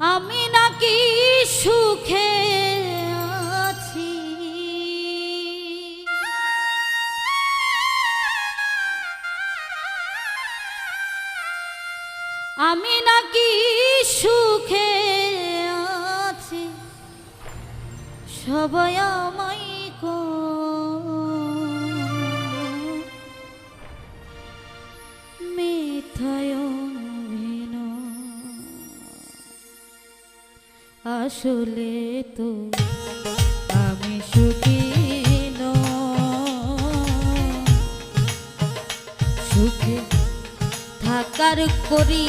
আমি নাকি সুখে আছি? আমি নাকি সুখে আছি? সবাই আমায় আসলে তো আমি সুখী। সুখে থাকার করি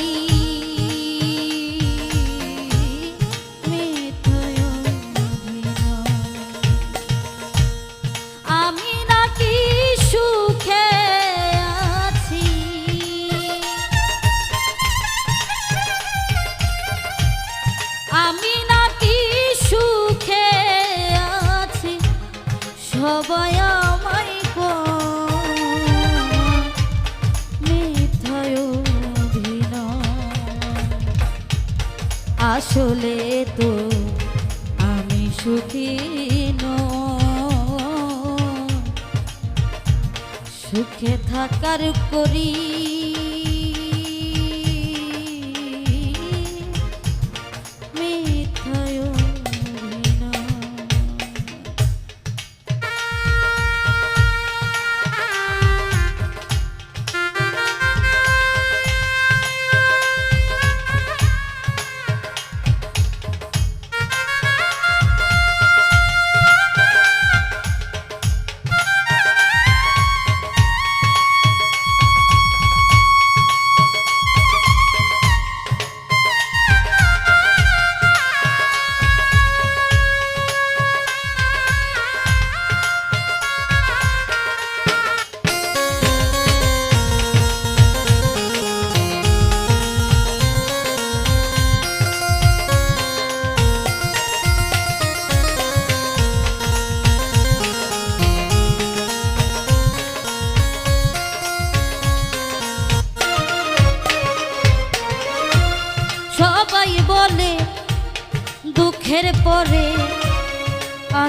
আসলে তো আমি সুখী সুখে থাকার করি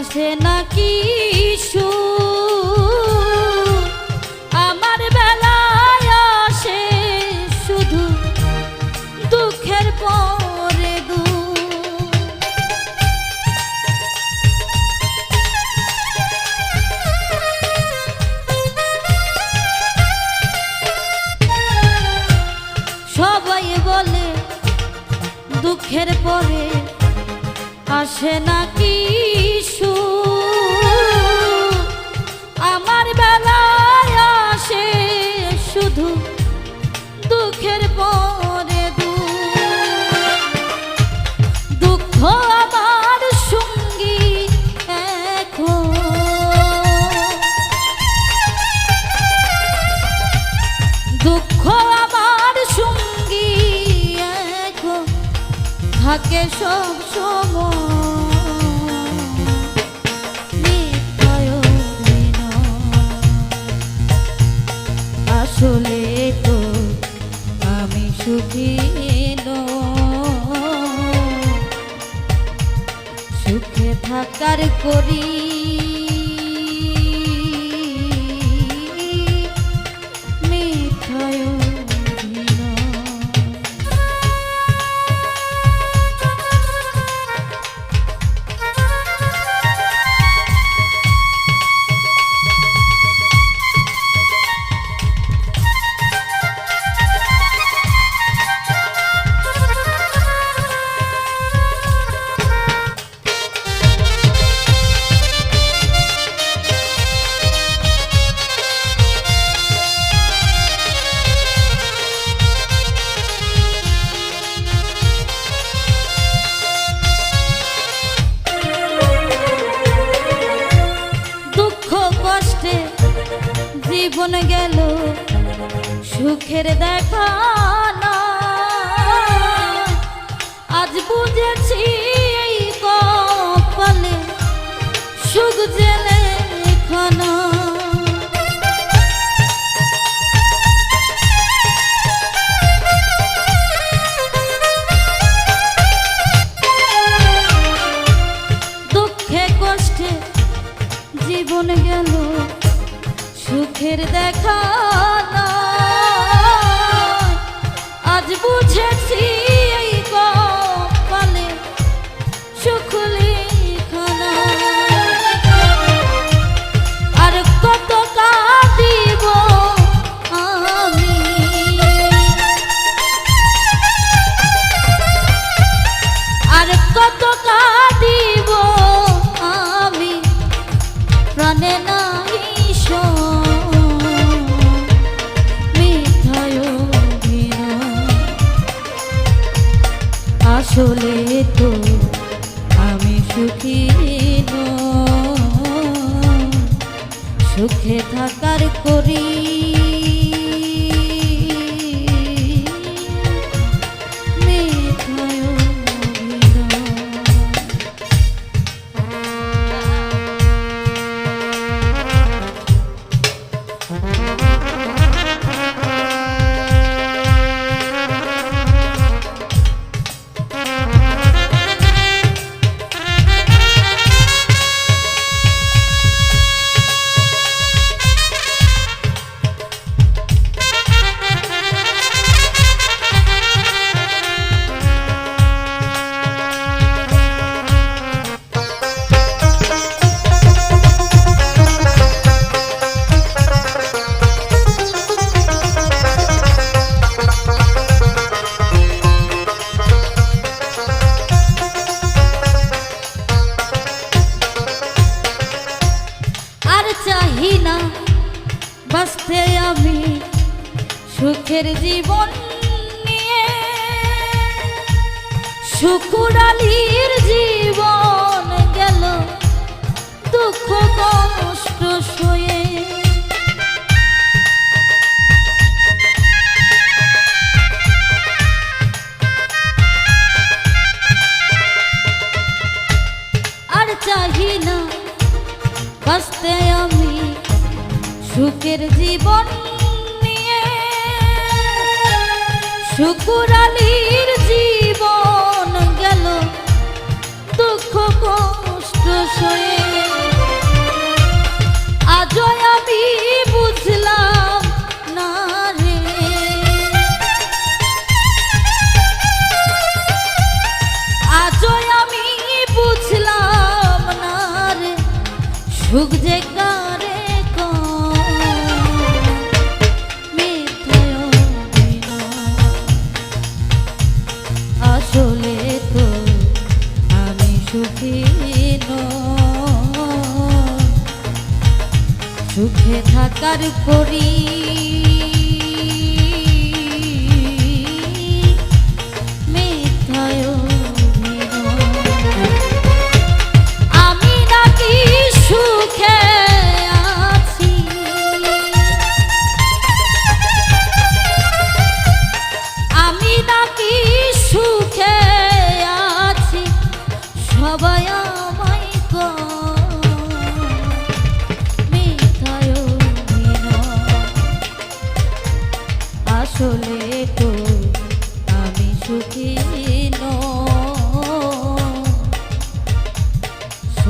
আসে নাকি সুখ। আমার বেলায় আসে শুধু দুঃখের পরে দু সবাই বলে, দুঃখের পরে আসে নাকি থাকে সব সময় আসলে তো আমি সুখী। সুখে থাকার করি সুখের দেখা না আজ বুঝেছি এই কপালে সুখ জেলে সুখে থাকার করি মিথ্যায় অভিনয়। সুখের জীবন নিয়ে। শুকুরালির জীবন গেল, দুঃখ কষ্ট সয়ে। আর চাহি না বাঁচতে আমি সুখের জীবন শুকুরালির জীবন গেল দুঃখ কষ্ট সয়ে সুখে থাকার করি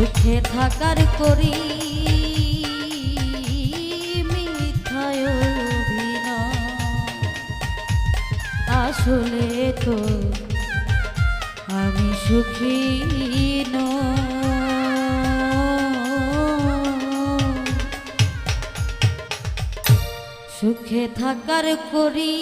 সুখে থাকার করি। আসলে তো আমি সুখী নই। সুখে থাকার করি